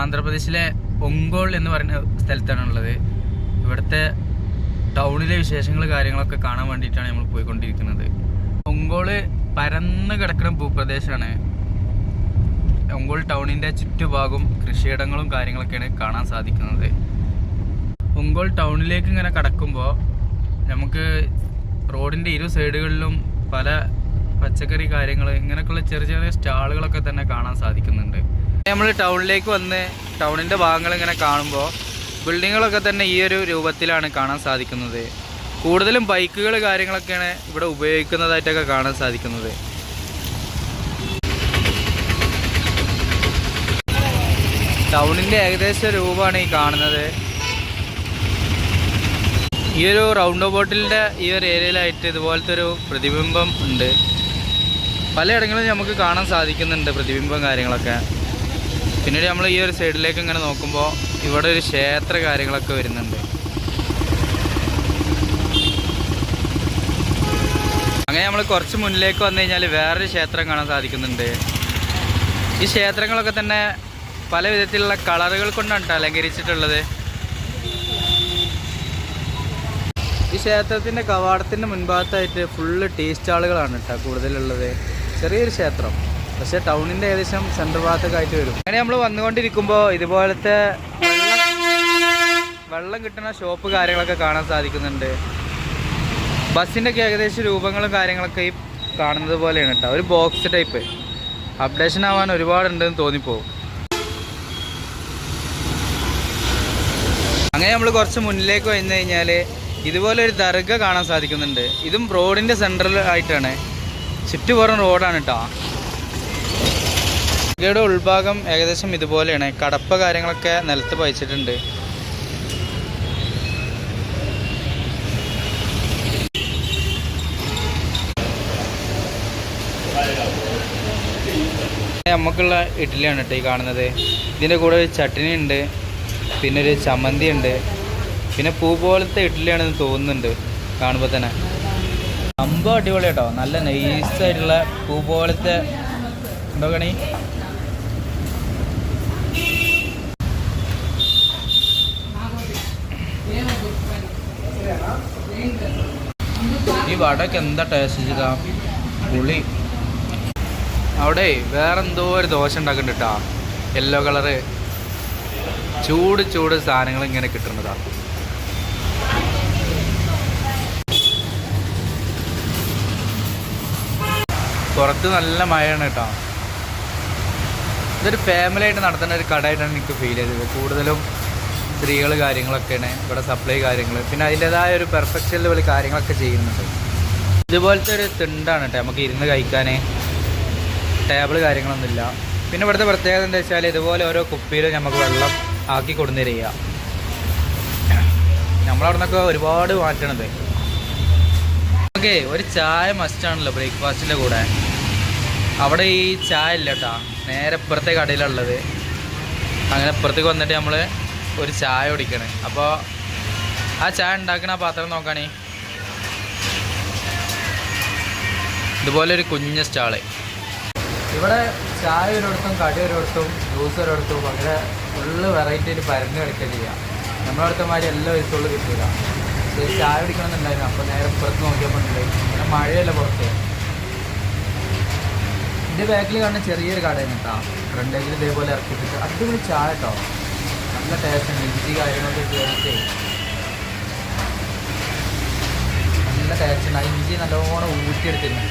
ആന്ധ്രാപ്രദേശിലെ ഒങ്കോൾ എന്ന് പറയുന്ന സ്ഥലത്താണ് ഉള്ളത് ഇവിടുത്തെ ടൗണിലെ വിശേഷങ്ങൾ കാര്യങ്ങളൊക്കെ കാണാൻ വേണ്ടിയിട്ടാണ് നമ്മൾ പോയിക്കൊണ്ടിരിക്കുന്നത്. ഒങ്കോൾ പരന്ന് കിടക്കുന്ന ഭൂപ്രദേശമാണ് ഒങ്കോൾ ടൗണിന്റെ ചുറ്റുഭാഗവും കൃഷിയിടങ്ങളും കാര്യങ്ങളൊക്കെയാണ് കാണാൻ സാധിക്കുന്നത്. ഒങ്കോൾ ടൗണിലേക്ക് ഇങ്ങനെ കടക്കുമ്പോൾ നമുക്ക് റോഡിന്റെ ഇരു സൈഡുകളിലും പല പച്ചക്കറി കാര്യങ്ങൾ ഇങ്ങനെയൊക്കെയുള്ള ചെറിയ ചെറിയ സ്റ്റാളുകളൊക്കെ തന്നെ കാണാൻ സാധിക്കുന്നുണ്ട്. നമ്മൾ ടൗണിലേക്ക് വന്ന് ടൗണിന്റെ ഭാഗങ്ങൾ ഇങ്ങനെ കാണുമ്പോൾ ബിൽഡിങ്ങുകളൊക്കെ തന്നെ ഈ ഒരു രൂപത്തിലാണ് കാണാൻ സാധിക്കുന്നത്. കൂടുതലും ബൈക്കുകൾ കാര്യങ്ങളൊക്കെയാണ് ഇവിടെ ഉപയോഗിക്കുന്നതായിട്ടൊക്കെ കാണാൻ സാധിക്കുന്നത്. ടൗണിന്റെ ഏകദേശ രൂപമാണ് ഈ കാണുന്നത്. ഈ ഒരു റൗണ്ട് ബോട്ടിലിന്റെ ഈ ഒരു ഏരിയയിലായിട്ട് ഇതുപോലത്തെ ഒരു പ്രതിബിംബം ഉണ്ട്. പലയിടങ്ങളിലും നമുക്ക് കാണാൻ സാധിക്കുന്നുണ്ട് പ്രതിബിംബം കാര്യങ്ങളൊക്കെ. പിന്നീട് നമ്മൾ ഈ ഒരു സൈഡിലേക്ക് ഇങ്ങനെ നോക്കുമ്പോൾ ഇവിടെ ഒരു ക്ഷേത്ര കാര്യങ്ങളൊക്കെ വരുന്നുണ്ട്. അങ്ങനെ നമ്മൾ കുറച്ച് മുന്നിലേക്ക് വന്നു കഴിഞ്ഞാൽ വേറൊരു ക്ഷേത്രം കാണാൻ സാധിക്കുന്നുണ്ട്. ഈ ക്ഷേത്രങ്ങളൊക്കെ തന്നെ പല വിധത്തിലുള്ള കളറുകൾ കൊണ്ടാണ് ട്ടോ അലങ്കരിച്ചിട്ടുള്ളത്. ഈ ക്ഷേത്രത്തിന്റെ കവാടത്തിന്റെ മുൻഭാഗത്തായിട്ട് ഫുള്ള് ടീ സ്റ്റാളുകളാണ് കേട്ടോ കൂടുതലുള്ളത്. ചെറിയൊരു ക്ഷേത്രം. പക്ഷേ ടൗണിന്റെ ഏകദേശം സെൻട്രൽ ഭാഗത്തൊക്കെ ആയിട്ട് വരും. അങ്ങനെ നമ്മൾ വന്നുകൊണ്ടിരിക്കുമ്പോൾ ഇതുപോലത്തെ വെള്ളം കിട്ടുന്ന ഷോപ്പ് കാര്യങ്ങളൊക്കെ കാണാൻ സാധിക്കുന്നുണ്ട്. ബസ്സിന്റെയൊക്കെ ഏകദേശം രൂപങ്ങളും കാര്യങ്ങളൊക്കെ ഈ കാണുന്നത് പോലെയാണ് കേട്ടോ. ഒരു ബോക്സ് ടൈപ്പ് അപ്ഡേഷൻ ആവാൻ ഒരുപാടുണ്ടെന്ന് തോന്നിപ്പോവും. അങ്ങനെ നമ്മൾ കുറച്ച് മുന്നിലേക്ക് വന്നു കഴിഞ്ഞാൽ ഇതുപോലെ ഒരു ദർഗ കാണാൻ സാധിക്കുന്നുണ്ട്. ഇതും റോഡിന്റെ സെൻട്രൽ ആയിട്ടാണ്. ചുറ്റുപുറം റോഡാണ് കേട്ടോ ദർഗയുടെ ഉൾഭാഗം ഏകദേശം ഇതുപോലെയാണ്. കടപ്പ കാര്യങ്ങളൊക്കെ നിലത്ത് പയച്ചിട്ടുണ്ട് നമുക്കുള്ള ഇഡ്ഡലിയാണ് കേട്ടോ ഈ കാണുന്നത്. ഇതിന്റെ കൂടെ ഒരു ചട്ടിനി ഉണ്ട് പിന്നെ ഒരു ചമ്മന്തി ഉണ്ട്. പിന്നെ പൂ പോലത്തെ ഇഡ്ഡലിയാണെന്ന് തോന്നുന്നുണ്ട് കാണുമ്പോൾ തന്നെ. സംഭവം അടിപൊളി കേട്ടോ നല്ല നൈസായിട്ടുള്ള പൂ പോലത്തെ എന്തോ കണി? വടക്ക് എന്താ ടേസ്റ്റ് ചെയ്താ? പുളി. അവിടെ വേറെന്തോ ഒരു ദോശ ഉണ്ടാക്കുന്നുണ്ട് കേട്ടോ യെല്ലോ കളറ് ചൂട് ചൂട് സാധനങ്ങൾ ഇങ്ങനെ കിട്ടുന്നതാ. പുറത്ത് നല്ല മഴയാണ് കേട്ടോ ഇതൊരു ഫാമിലി ആയിട്ട് നടത്തുന്ന ഒരു കടയായിട്ടാണ് എനിക്ക് ഫീൽ ചെയ്തത്. കൂടുതലും സ്ത്രീകൾ കാര്യങ്ങളൊക്കെയാണ്. ഇവിടെ സപ്ലൈ കാര്യങ്ങൾ പിന്നെ അതിന്റെതായ ഒരു പെർഫെക്ഷൻ ലെവൽ കാര്യങ്ങളൊക്കെ ചെയ്യുന്നുണ്ട്. ഇതുപോലത്തെ ഒരു തിണ്ടാണ് കേട്ടോ നമുക്ക് ഇരുന്ന് കഴിക്കാൻ ടേബിൾ കാര്യങ്ങളൊന്നുമില്ല. പിന്നെ ഇവിടുത്തെ പ്രത്യേകത എന്താ വെച്ചാൽ ഇതുപോലെ ഓരോ കുപ്പിയിലും നമുക്ക് വെള്ളം ആക്കി കൊടുന്നു നമ്മളവിടെ നിന്നൊക്കെ ഒരുപാട് മാറ്റണത്. ഓക്കെ ഒരു ചായ മസ്റ്റാണല്ലോ ബ്രേക്ക്ഫാസ്റ്റിന്റെ കൂടെ. അവിടെ ഈ ചായ ഇല്ല കേട്ടോ നേരെ ഇപ്പുറത്തെ കടയിലുള്ളത്. അങ്ങനെ ഇപ്പുറത്തേക്ക് വന്നിട്ട് നമ്മൾ ഒരു ചായ കുടിക്കണേ. അപ്പോൾ ആ ചായ ഉണ്ടാക്കണ പാത്രം നോക്കാണേ. ഇതുപോലെ ഒരു കുഞ്ഞ സ്റ്റാൾ. ഇവിടെ ചായ ഒരിടത്തും കടി ഒരിടത്തും ജ്യൂസ് ഒരിടത്തും അങ്ങനെ ഫുള്ള് വെറൈറ്റിയിൽ പരന്ന് കിടക്കുക ചെയ്യാം. നമ്മളടുത്ത മാതിരി എല്ലാം ഒരുത്തുള്ളൂ കിട്ടില്ല ചായ കുടിക്കണമെന്നുണ്ടായിരുന്നു. അപ്പോൾ നേരെ പുറത്ത് നോക്കിയപ്പോൾ ഉണ്ടായിരുന്നു അങ്ങനെ മഴയല്ല പുറത്ത്. ഇതിന്റെ ബാക്കിൽ കാണുന്ന ചെറിയൊരു കടയാണ് കേട്ടോ. ഫ്രണ്ടേജിൽ ഇതേപോലെ ഇറക്കിയിട്ട് അടിപൊളി ചായ കേട്ടോ. നല്ല ടേസ്റ്റ് ഉണ്ട്. ഇഞ്ചി കാര്യങ്ങളൊക്കെ ചേർത്ത് നല്ല ടേസ്റ്റ് ഉണ്ട്. ആ ഇഞ്ചി നല്ലോണം ഊറ്റിയെടുത്തിരുന്നു